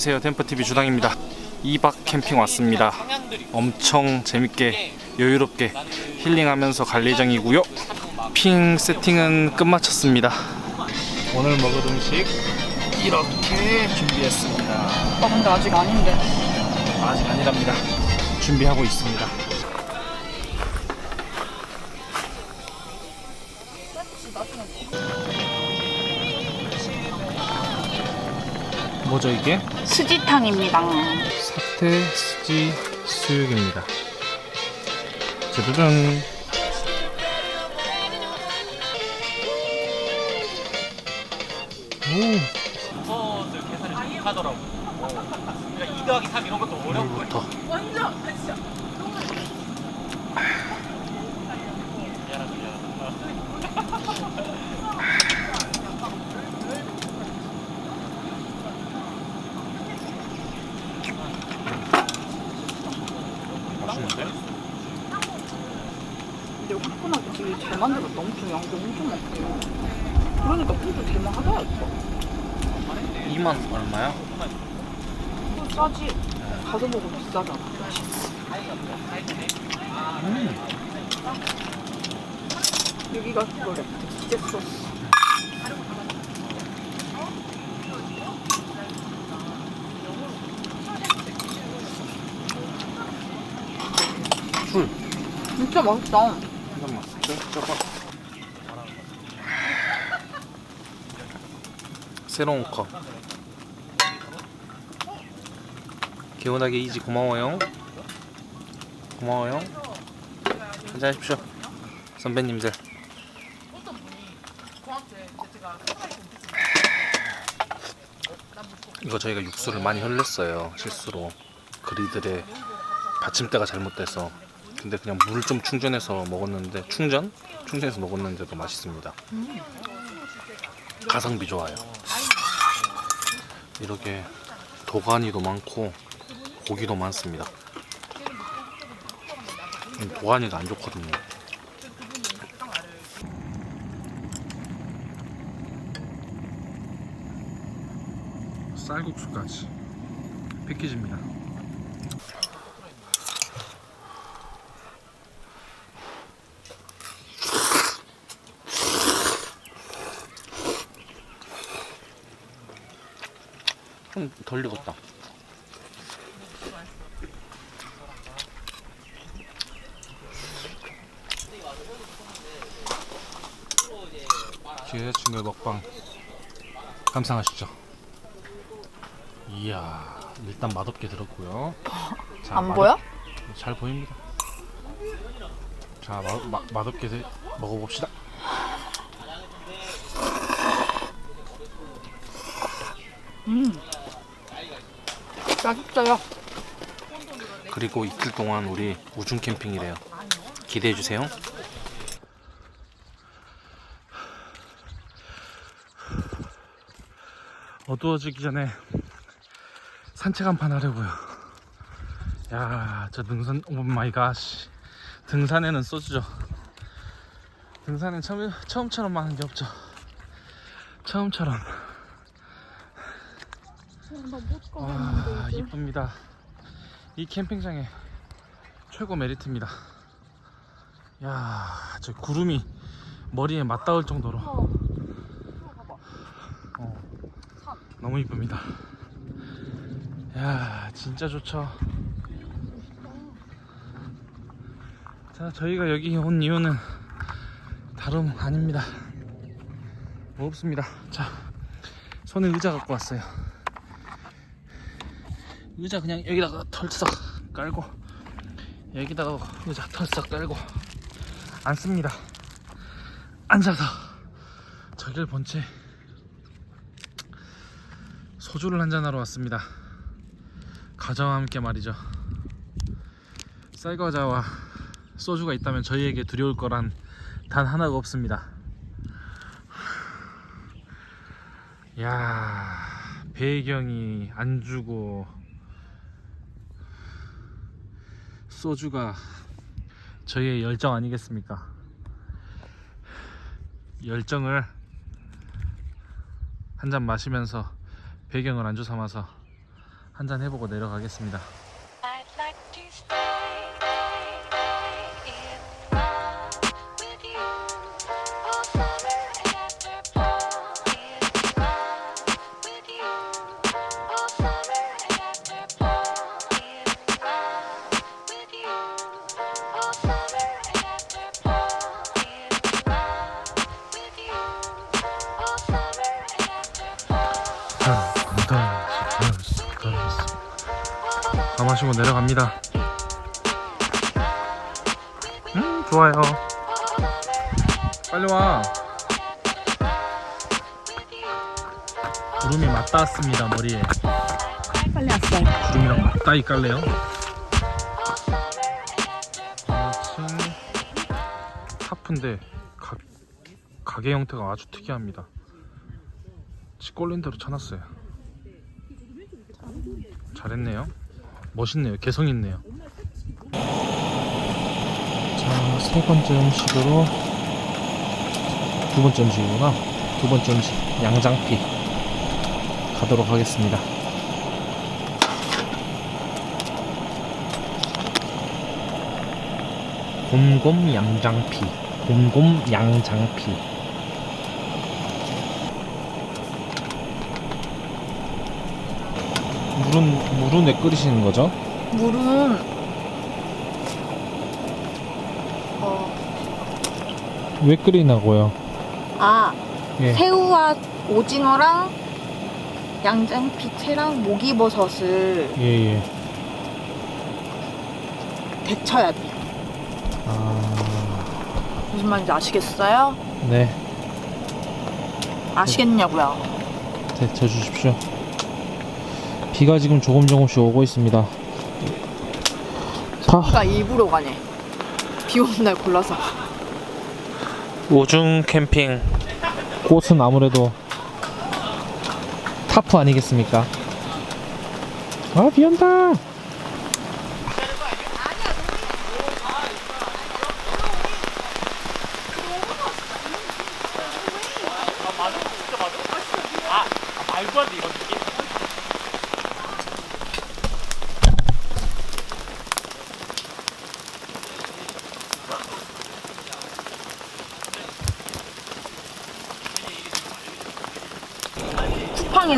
안녕하세요. 템퍼TV 주당입니다. 2박 캠핑 왔습니다. 엄청 재밌게 여유롭게 힐링하면서 갈 예정이고요. 핑 세팅은 끝마쳤습니다. 오늘 먹을 음식 이렇게 준비했습니다. 아 근데 아직 아닌데. 아직 아니랍니다. 준비하고 있습니다. 뭐죠 이게? 수지탕입니다 사태 수지 수육입니다. 짜자잔. 오. 순서들 계산을 좀 하더라고. 그러니까 2 더하기 3 이런 것도 어렵고. 물부터. 미안하다, 미안하다. 맛있는데? 근데 화끈하게 되게 잘 만들었다 엄청 양도 엄청 많고 그러니까 진짜 대만하다 이거 2만 얼마야? 싸지 가서 먹으면 비싸잖아 음. 여기가 그거래 치즈 소스 술. 진짜 맛있다. 새로운 컵. 개운하게 이지 고마워요. 고마워요. 한잔하십시오. 선배님들. 이거 저희가 육수를 많이 흘렸어요. 실수로. 그리들의 받침대가 잘못돼서. 근데 그냥 물을 좀 충전해서 먹었는데 충전? 충전해서 먹었는데도 맛있습니다. 가성비 좋아요. 이렇게 도가니도 많고 고기도 많습니다. 음, 도가니가 안 좋거든요. 쌀국수까지 패키지입니다. 좀 덜 익었다. 여자친구의 먹방 감상하시죠. 이야, 일단 맛없게 들었고요. 자, 안 맛없- 보여? 잘 보입니다. 자, 맛, 맛, 맛없게 드- 먹어봅시다. 맛있어요 그리고 이틀 동안 우리 우중 캠핑이래요. 기대해 주세요. 어두워지기 전에 산책 한 판 하려고요. 야, 저 등산, 오 마이 갓. 등산에는 소주죠. 등산엔 처음, 처음처럼 많은 게 없죠. 처음처럼. 와, 이쁩니다. 이 캠핑장의 최고 메리트입니다. 야, 저 구름이 머리에 맞닿을 정도로 어, 너무 이쁩니다. 야, 진짜 좋죠. 자, 저희가 여기 온 이유는 다름 아닙니다. 뭐 없습니다. 자, 손에 의자 갖고 왔어요. 의자 그냥 여기다가 털썩 깔고 여기다가 의자 털썩 깔고 앉습니다. 앉아서 저길 본채 소주를 한잔하러 왔습니다. 가정과 함께 말이죠. 쌀과자와 소주가 있다면 저희에게 두려울 거란 단 하나가 없습니다. 야 배경이 안 주고 소주가 저희의 열정 아니겠습니까? 열정을 한 잔 마시면서 배경을 안주 삼아서 한 잔 해보고 내려가겠습니다. 마시고 내려갑니다. 음 좋아요. 빨리 와. 구름이 맞닿았습니다 머리에. 빨리 왔어요. 구름이랑 맞닿이 깔래요. 2층 타프인데 가, 가게 형태가 아주 특이합니다. 치꼴린 대로 쳐놨어요. 잘했네요. 멋있네요. 개성 있네요. 자, 세 번째 음식으로 두 번째 음식이구나. 두 번째 음식 양장피 가도록 하겠습니다. 곰곰 양장피. 곰곰 양장피. 물은 물은 왜 끓이시는 거죠? 물은 어, 왜 끓이나고요? 아 예. 새우와 오징어랑 양장피채랑 목이버섯을 예 예. 데쳐야 돼. 아, 무슨 말인지 아시겠어요? 네. 아시겠냐고요? 데쳐 주십시오. 비가 지금 조금 조금씩 오고 있습니다. 파 비가 일부러 가네. 비 오는 날 골라서. 오중 캠핑 꽃은 아무래도 타프 아니겠습니까? 아, 비 온다. 아 맞아 진짜 맞아? 아, 아 말도 안돼 이런 느낌?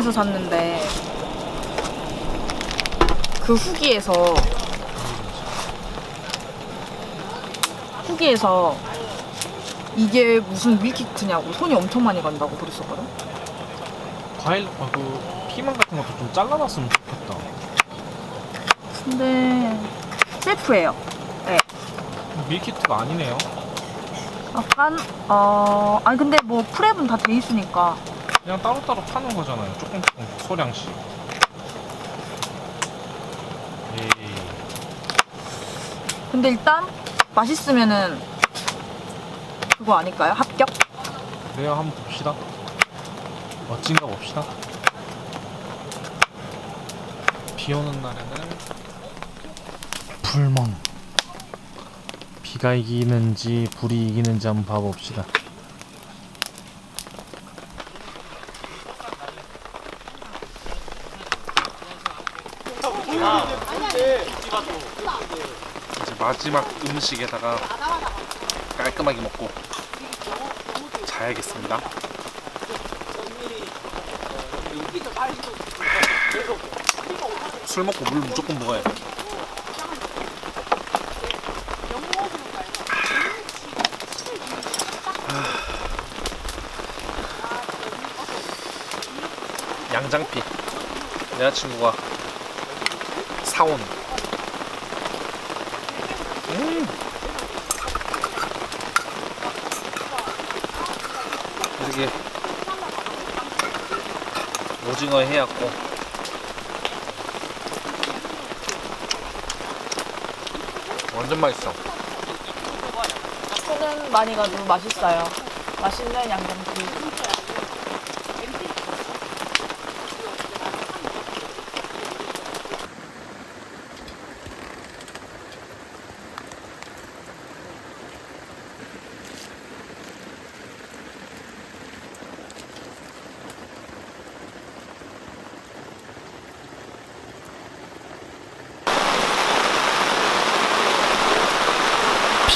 쿠팡에서 샀는데 그 후기에서 후기에서 이게 무슨 밀키트냐고 손이 엄청 많이 간다고 그랬었거든. 과일, 아, 그 피망 같은 것도 좀 잘라놨으면 좋겠다. 근데 셀프예요. 밀키트가 아니네요. 약간 어 아니 근데 뭐 프랩은 다 돼 있으니까 그냥 따로따로 파는 거잖아요. 조금 조금 소량씩. 에이, 근데 일단 맛있으면은 그거 아닐까요? 합격? 그래요. 한번 봅시다. 멋진가 봅시다. 비 오는 날에는 불멍. 비가 이기는지 불이 이기는지 한번 봐봅시다. 이제 마지막 음식에다가 깔끔하게 먹고 자야겠습니다. 술 먹고 물 무조건 먹어야 돼. 양장피 여자친구가 사온 음. 이렇게 오징어 해갖고 완전 맛있어 손은 많이 가도 맛있어요. 맛있는 양장피.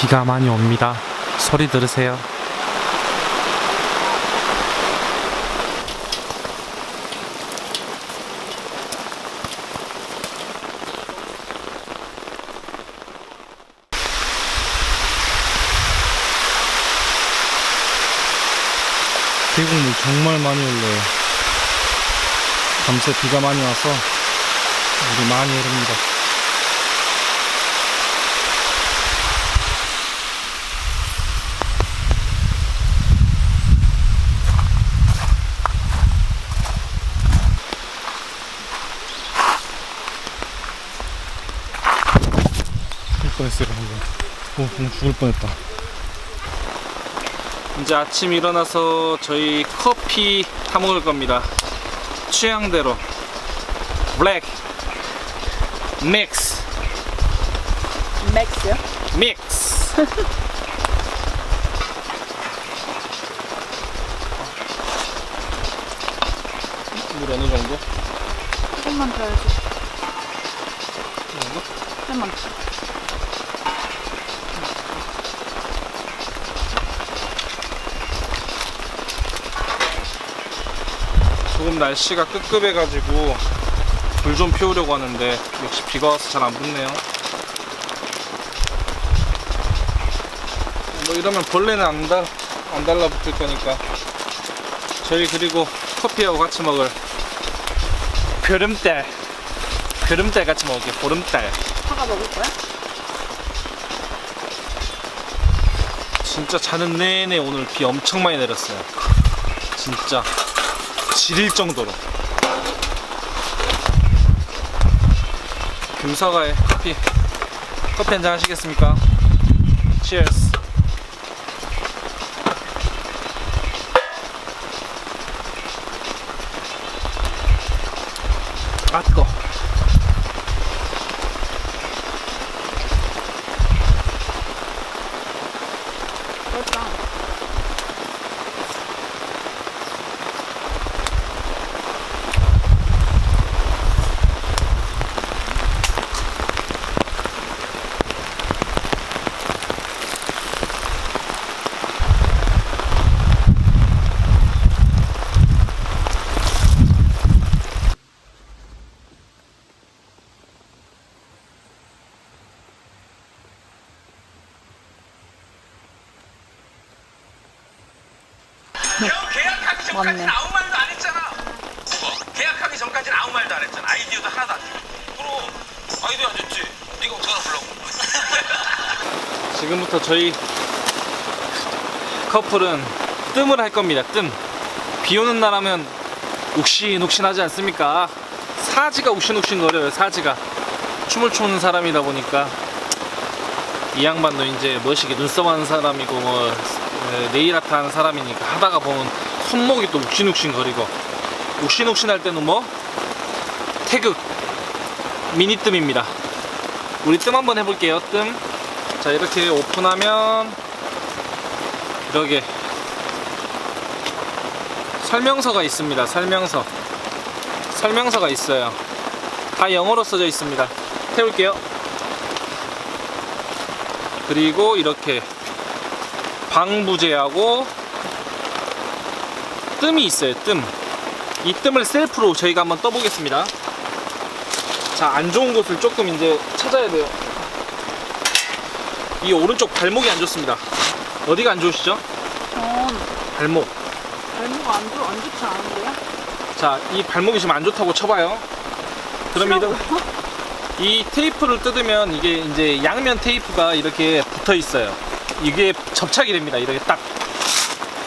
비가 많이 옵니다. 소리 들으세요. 계곡물 정말 많이 올라요. 밤새 비가 많이 와서 물이 많이 흐릅니다. 뻔했어요 방금. 오 방금 죽을 뻔했다. 이제 아침 일어나서 저희 커피 타 먹을 겁니다. 취향대로. 블랙. 믹스. 맥스요? 믹스. 물 어느 정도? 조금만 더. 조금 날씨가 끄급해가지고 불 좀 피우려고 하는데 역시 비가 와서 잘 안 붙네요. 뭐 이러면 벌레는 안, 달, 안 달라붙을 거니까 저희 그리고 커피하고 같이 먹을 보름달 보름달 같이 먹을게요 보름달 사과 먹을 거야? 진짜 자는 내내 오늘 비 엄청 많이 내렸어요 진짜 지릴 정도로 금사가의 커피 커피 한 잔 하시겠습니까? Cheers 아 뜨거 그렇다. 계약하기 전까지는 맞네. 아무 말도 안 했잖아. 뭐, 계약하기 전까지는 아무 말도 안 했잖아. 아이디어도 하나도 안 돼. 그럼 아이디어 안 줬지. 네가 어떻게 하나 보려고. 지금부터 저희 커플은 뜸을 할 겁니다. 뜸. 비 오는 날 하면 욱신욱신 하지 않습니까? 사지가 욱신욱신 거려요. 사지가 춤을 추는 사람이다 보니까 이 양반도 이제 멋있게 눈썹 하는 사람이고 뭐 에, 네일 아트 하는 사람이니까 하다가 보면 손목이 또 욱신욱신 거리고 욱신욱신 할 때는 뭐 태극 미니 뜸입니다. 우리 뜸 한번 해볼게요. 뜸. 자 이렇게 오픈하면 이렇게. 설명서가 있습니다. 설명서. 설명서가 있어요. 다 영어로 써져 있습니다. 태울게요. 그리고 이렇게 방부제하고 뜸이 있어요. 뜸 이 뜸을 셀프로 저희가 한번 떠보겠습니다. 자 안 좋은 곳을 조금 이제 찾아야 돼요. 이 오른쪽 발목이 안 좋습니다. 어디가 안 좋으시죠? 전 발목. 발목 안, 좋, 안 좋지 않은데요? 자, 이 발목이 지금 안 좋다고 쳐봐요. 그럼 이런 이 테이프를 뜯으면 이게 이제 양면 테이프가 이렇게 붙어 있어요. 이게 접착이 됩니다. 이렇게 딱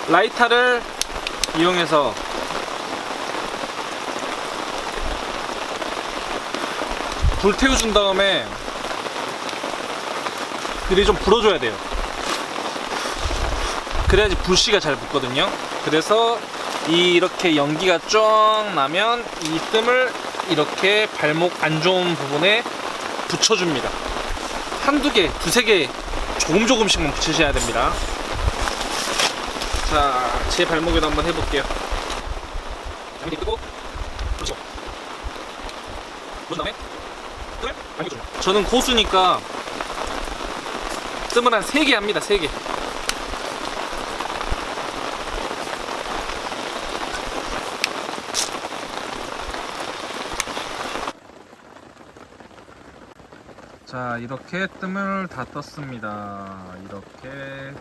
라이터를 이용해서 불 태워준 다음에 이렇게 좀 불어줘야 돼요. 그래야지 불씨가 잘 붙거든요. 그래서 이렇게 연기가 쫙 나면 이 뜸을 이렇게 발목 안 좋은 부분에 붙여줍니다. 한두 개, 두세 개 조금 조금씩만 붙이셔야 됩니다. 자, 제 발목에도 한번 해볼게요. 당기 끄고, 그렇죠. 그런 다음에 뜸을 당겨줍니다. 저는 고수니까 뜸을 한 3개 합니다 3개 자 이렇게 뜸을 다 떴습니다. 이렇게.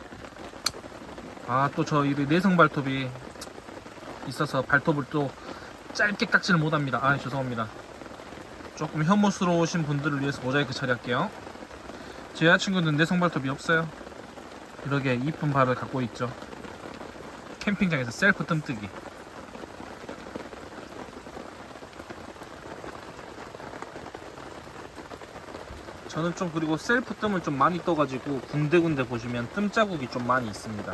아 또저이 내성 발톱이 있어서 발톱을 또 짧게 깎지를 못합니다. 아 죄송합니다. 조금 혐오스러우신 분들을 위해서 모자이크 처리할게요. 제 여자친구는 내성 발톱이 없어요. 이렇게 이쁜 발을 갖고 있죠. 캠핑장에서 셀프 뜸뜨기 저는 좀 그리고 셀프 뜸을 좀 많이 떠가지고 군데군데 보시면 뜸 자국이 좀 많이 있습니다.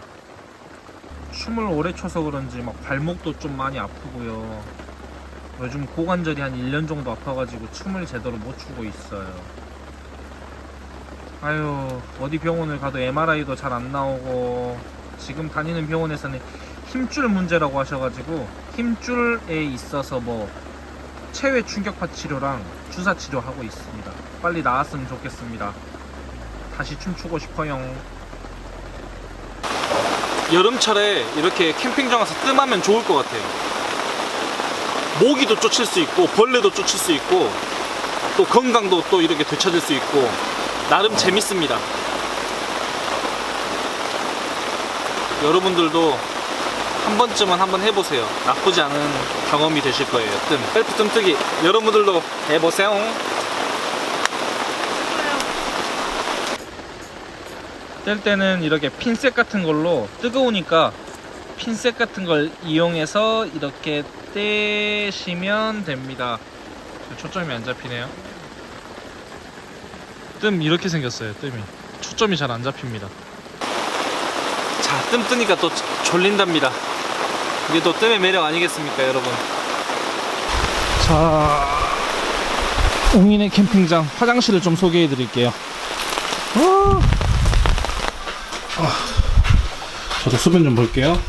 춤을 오래 춰서 그런지 막 발목도 좀 많이 아프고요. 요즘 고관절이 한 1년 정도 아파가지고 춤을 제대로 못 추고 있어요. 아유, 어디 병원을 가도 MRI도 잘 안 나오고, 지금 다니는 병원에서는 힘줄 문제라고 하셔가지고, 힘줄에 있어서 뭐, 체외 충격파 치료랑 주사 치료하고 있습니다. 빨리 나았으면 좋겠습니다. 다시 춤추고 싶어요. 여름철에 이렇게 캠핑장 가서 뜸하면 좋을 것 같아요. 모기도 쫓을 수 있고 벌레도 쫓을 수 있고 또 건강도 또 이렇게 되찾을 수 있고 나름 재밌습니다. 여러분들도 한 번쯤은 한번 해보세요. 나쁘지 않은 경험이 되실 거예요. 뜸, 셀프 뜸뜨기 여러분들도 해보세요. 뗄 때는 이렇게 핀셋 같은 걸로 뜨거우니까 핀셋 같은 걸 이용해서 이렇게 떼시면 됩니다. 저 초점이 안 잡히네요. 뜸 이렇게 생겼어요. 뜸이 초점이 잘 안 잡힙니다. 자, 뜸 뜨니까 또 졸린답니다. 이게 또 뜸의 매력 아니겠습니까, 여러분? 자, 웅인의 캠핑장 화장실을 좀 소개해 드릴게요. 저도 수변 좀 볼게요.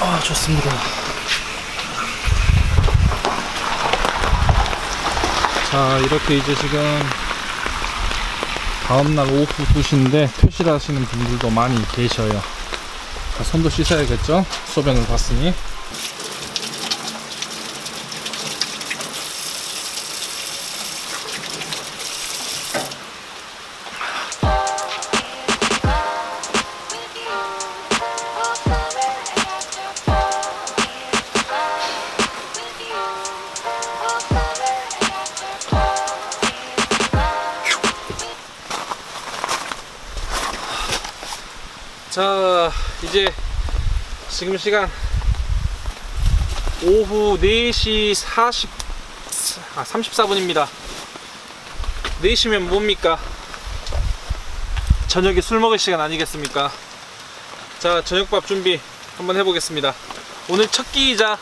아, 좋습니다. 자, 이렇게 이제 지금 다음날 오후 2시인데 퇴실 하시는 분들도 많이 계셔요. 자, 손도 씻어야겠죠? 소변을 봤으니. 오후 4시 40, 아, 34분입니다. 4시면 뭡니까? 저녁에 술 먹을 시간 아니겠습니까? 자, 저녁밥 준비 한번 해보겠습니다. 오늘 첫 끼이자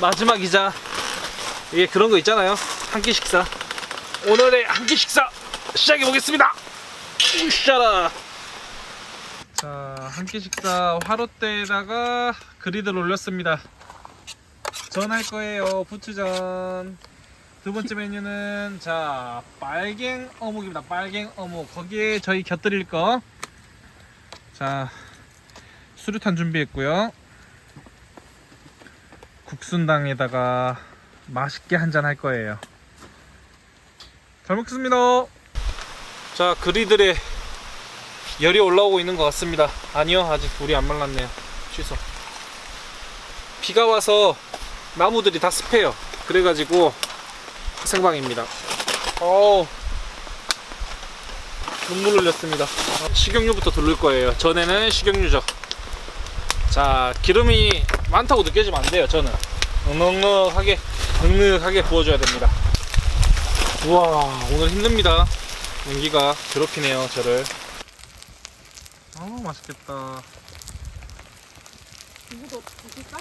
마지막이자 이게 그런 거 있잖아요. 한 끼 식사. 오늘의 한 끼 식사 시작해 보겠습니다. 으쌰라. 자, 한 끼 식사 화롯대에다가 그리드를 올렸습니다. 전 할 거예요. 부추전. 두 번째 메뉴는 자, 빨갱 어묵입니다. 빨갱 어묵. 거기에 저희 곁들일 거. 자, 수류탄 준비했고요. 국순당에다가 맛있게 한잔 할 거예요. 잘 먹겠습니다. 자, 그리들의 열이 올라오고 있는 것 같습니다. 아니요, 아직 물이 안 말랐네요. 취소. 비가 와서 나무들이 다 습해요. 그래가지고 생방입니다. 어우, 눈물 흘렸습니다. 식용유부터 돌릴 거예요. 전에는 식용유죠. 자, 기름이 많다고 느껴지면 안 돼요. 저는 넉넉하게, 넉넉하게 부어줘야 됩니다. 우와, 오늘 힘듭니다. 연기가 괴롭히네요, 저를. 아 맛있겠다. 이거도 드실까?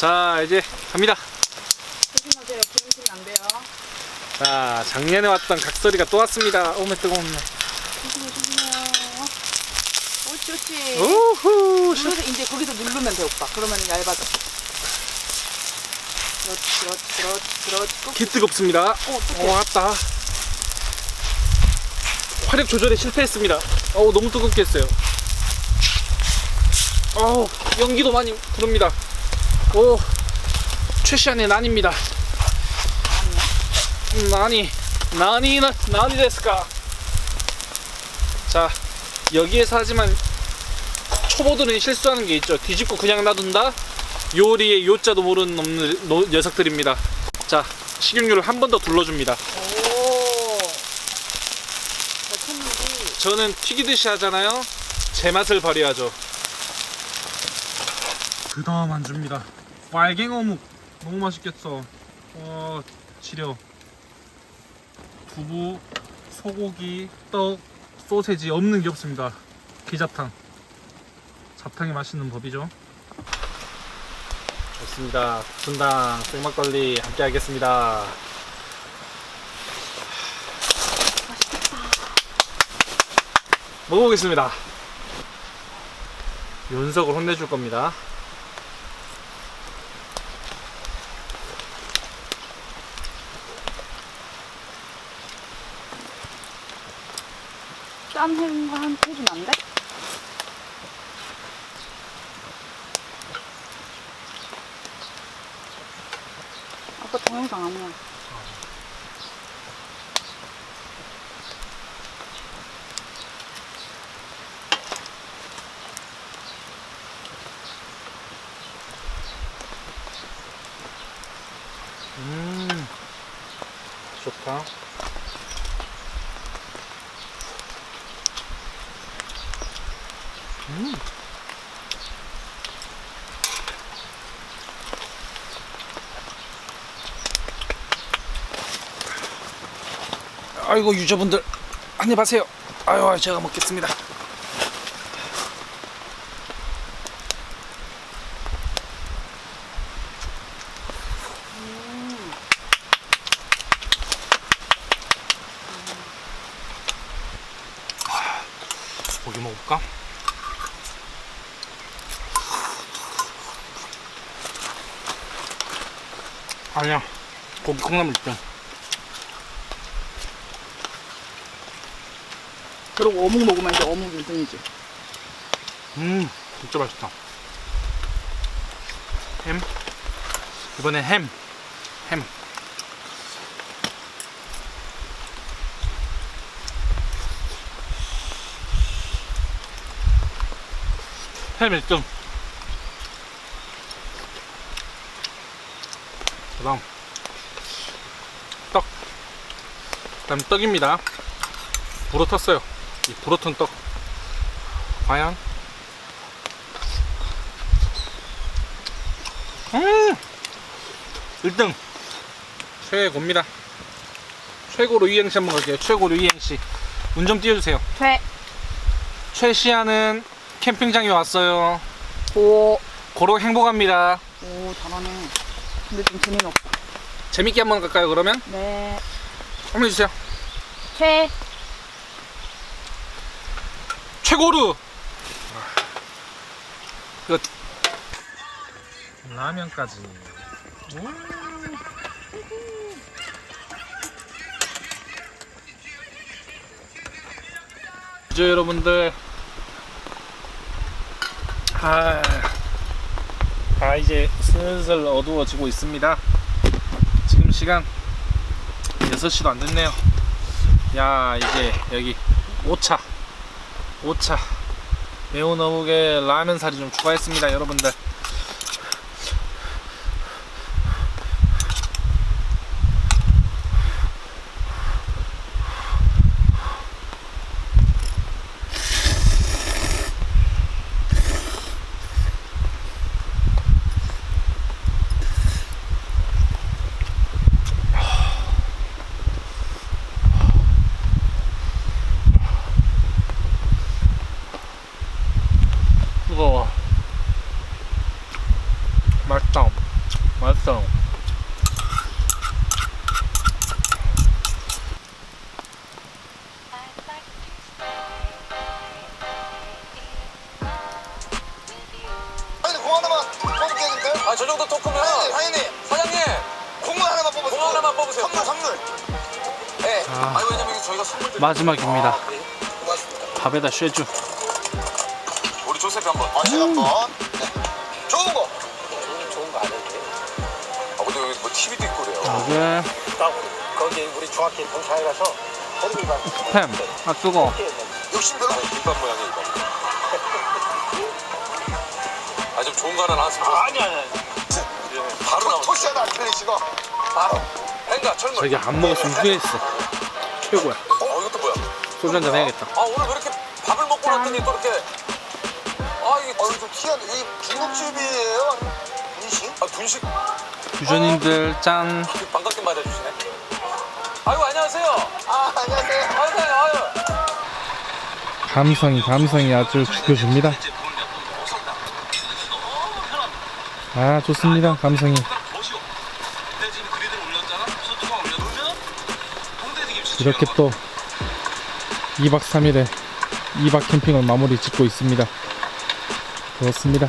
자 이제 갑니다. 조심하세요. 기름지면 안 돼요. 자 작년에 왔던 각설이가 또 왔습니다. 어메 뜨거웠네. 조심해, 조심해요. 옳지. 그렇지. 우후 누르서 이제 거기서 누르면 돼 오빠. 그러면 얇아져. 그렇지 그렇지 그렇지 그렇지. 꾹. 개 뜨겁습니다 어, 어떡해. 어 왔다 화력 조절에 실패했습니다 어우 너무 뜨겁게 했어요 어우 연기도 많이 부릅니다 오 최시한의 난입니다 음, 난이 난이 나- 난이 됐을까 자 여기에서 하지만 초보들은 실수하는 게 있죠 뒤집고 그냥 놔둔다 요리의 요자도 모르는 놈들- 노- 녀석들입니다 자 식용유를 한 번 더 둘러줍니다 오. 저는 튀기듯이 하잖아요. 제 맛을 발휘하죠. 그 다음 안 줍니다. 빨갱 어묵 너무 맛있겠어. 어 지려. 두부, 소고기, 떡, 소세지 없는 게 없습니다. 기자탕. 잡탕이 맛있는 법이죠. 좋습니다. 분당 생막걸리 함께 하겠습니다. 먹어보겠습니다. 윤석을 혼내줄 겁니다. 짠 해주면 안 돼? 아까 동영상 아니야. 음, 좋다. 음. 아이고 유저분들 한입 하세요. 아유 제가 먹겠습니다. 고기 먹을까? 아니야 고기 콩나물 그 리고 어묵 먹으면 이제 어묵 1등이지. 음 진짜 맛있다. 햄? 이번엔 햄. 햄. 햄 1등. 그 다음 떡. 그 다음 떡입니다. 불어 텄어요 이 불어 턴떡. 과연? 음! 1등. 최고입니다. 최고로 이행시 한번 갈게요. 최고로 이행시. 운 좀 띄워주세요. 최, 최시아는 캠핑장에 왔어요. 고, 고로 행복합니다. 오, 잘하네. 근데 좀 재미는 없다. 재밌게 한번 갈까요 그러면? 네. 한번 해주세요. 최, 최고루 끝. 라면까지. 이제 여러분들. 아, 아 이제 슬슬 어두워지고 있습니다. 지금 시간 6시도 안 됐네요. 야 이제 여기 5차 5차. 매운 어묵에 라면 사리 좀 추가했습니다 여러분들 마지막입니다. 아? 고맙습니다. 밥에다 쉐주. 우리 조셉 한번. 아, 제가 한번. 네. 좋은 거. 좋은 거안 해도 돼. 아, 근데 여기 뭐 TV도 있고 그래요. 이게 딱 거기 우리 중학교 동창회 가서 텔레비 봐. 햄. 아 뜨거. 욕심 별로. 김밥 모양의 이거. 아, 좀 좋은 거 하나 나왔으면 좋겠어. 아니 아니. 아니. 바로 나오네. 토시하도 안 틀리시고 바로. 행가, 철물. 저기 안 먹었으면 후회했어. 최고야. 소주 한잔 해야겠다. 아, 오늘 왜 이렇게 밥을 먹고 났더니 또 이렇게. 아, 이게. 어, 좀 희한해. 이 중국집이에요? 분식? 아, 분식 유저님들 짠. 반갑게 맞아주시네. 아이고, 안녕하세요. 아, 안녕하세요. 아이고, 아유. 감성이 감성이 아주 죽여줍니다. 아 좋습니다 감성이. 이렇게 또 2박 3일에 2박 캠핑을 마무리 짓고 있습니다. 그렇습니다.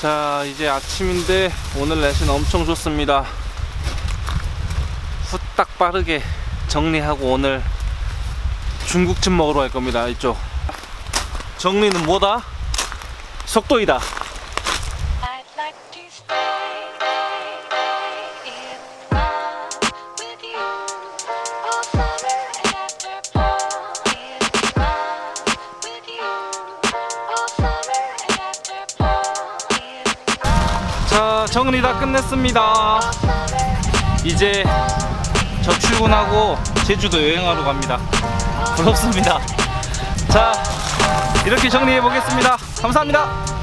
자, 이제 아침인데 오늘 날씨는 엄청 좋습니다. 후딱 빠르게 정리하고 오늘 중국집 먹으러 갈 겁니다. 이쪽. 정리는 뭐다? 속도이다. 정리 다 끝냈습니다. 이제 저 출근하고 제주도 여행하러 갑니다. 부럽습니다. 자, 이렇게 정리해 보겠습니다. 감사합니다.